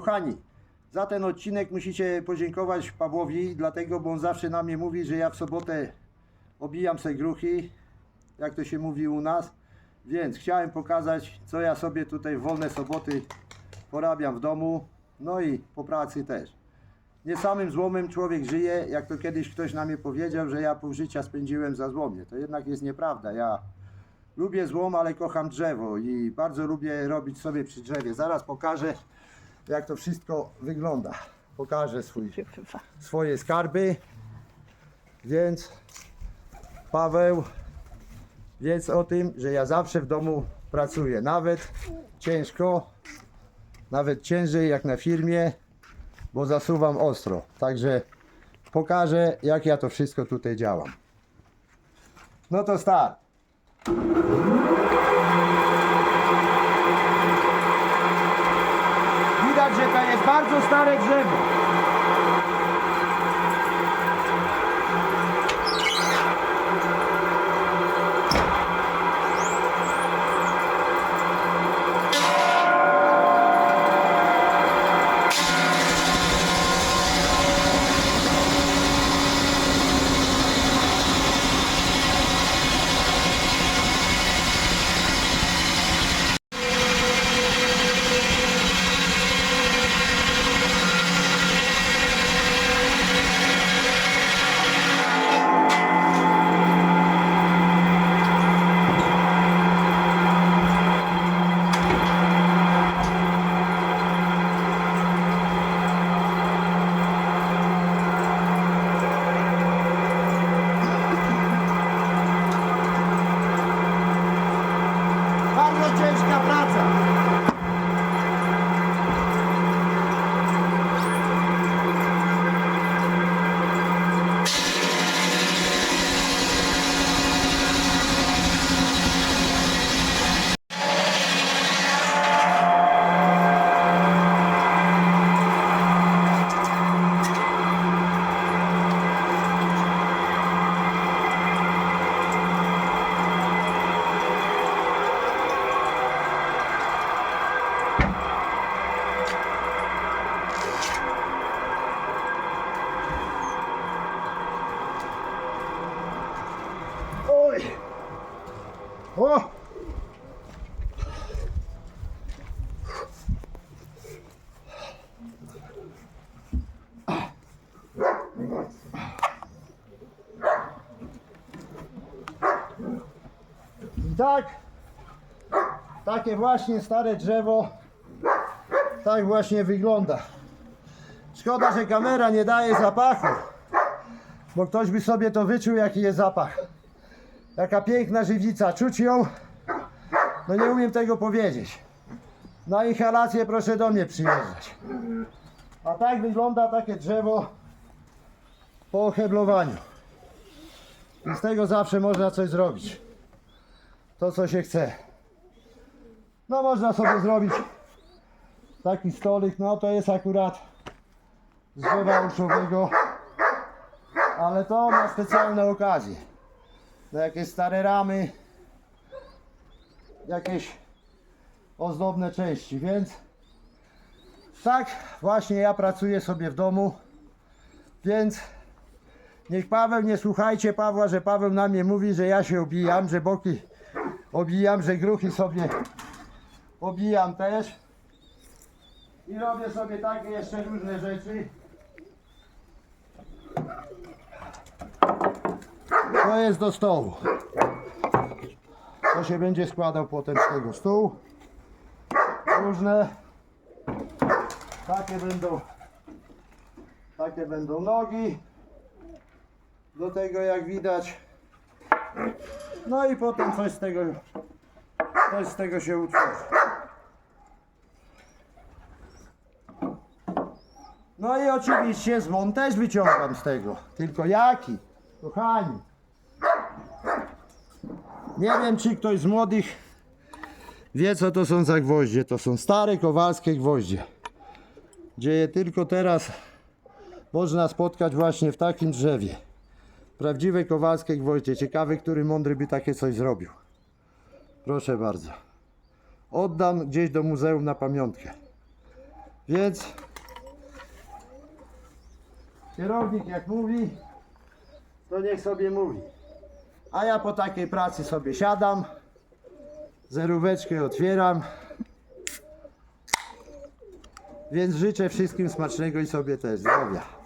kochani, za ten odcinek musicie podziękować Pawłowi, dlatego, bo on zawsze na mnie mówi, że ja w sobotę obijam se gruchy, jak to się mówi u nas. Więc chciałem pokazać, co ja sobie tutaj w wolne soboty porabiam w domu, no i po pracy też. Nie samym złomem człowiek żyje, jak to kiedyś ktoś na mnie powiedział, że ja pół życia spędziłem za złomie. To jednak jest nieprawda. Ja lubię złom, ale kocham drzewo i bardzo lubię robić sobie przy drzewie. Zaraz pokażę, jak to wszystko wygląda. Pokażę swój, swoje skarby. Więc Paweł, wiedz o tym, że ja zawsze w domu pracuję. Nawet ciężko, nawet ciężej jak na firmie, bo zasuwam ostro. Także pokażę, jak ja to wszystko tutaj działam. No to start. Widać, że to jest bardzo stare drzewo. Tak, takie właśnie stare drzewo, tak właśnie wygląda. Szkoda, że kamera nie daje zapachu, bo ktoś by sobie to wyczuł, jaki jest zapach. Jaka piękna żywica, czuć ją? No nie umiem tego powiedzieć. Na inhalację proszę do mnie przyjeżdżać. A tak wygląda takie drzewo po oheblowaniu. I z tego zawsze można coś zrobić. To co się chce. No można sobie zrobić taki stolik, no to jest akurat z drzewa uszowego, ale to na specjalne okazje na jakieś stare ramy, jakieś ozdobne części, więc tak właśnie ja pracuję sobie w domu, więc niech Paweł, nie słuchajcie Pawła, że Paweł na mnie mówi, że ja się obijam, że boki obijam, że gruchy sobie obijam też i robię sobie takie jeszcze różne rzeczy. To jest do stołu. To się będzie składał potem z tego stół. Różne. Takie będą. Takie będą nogi. Do tego jak widać. No i potem coś z tego. Coś z tego się utworzy. No i oczywiście dzwon też wyciągam z tego. Tylko jaki? Kochani. Nie wiem, czy ktoś z młodych wie, co to są za gwoździe. To są stare kowalskie gwoździe. Gdzie je tylko teraz można spotkać właśnie w takim drzewie. Prawdziwe kowalskie gwoździe. Ciekawy, który mądry by takie coś zrobił. Proszę bardzo. Oddam gdzieś do muzeum na pamiątkę. Więc kierownik jak mówi, to niech sobie mówi. A ja po takiej pracy sobie siadam, zeróweczkę otwieram. Więc życzę wszystkim smacznego i sobie też zdrowia.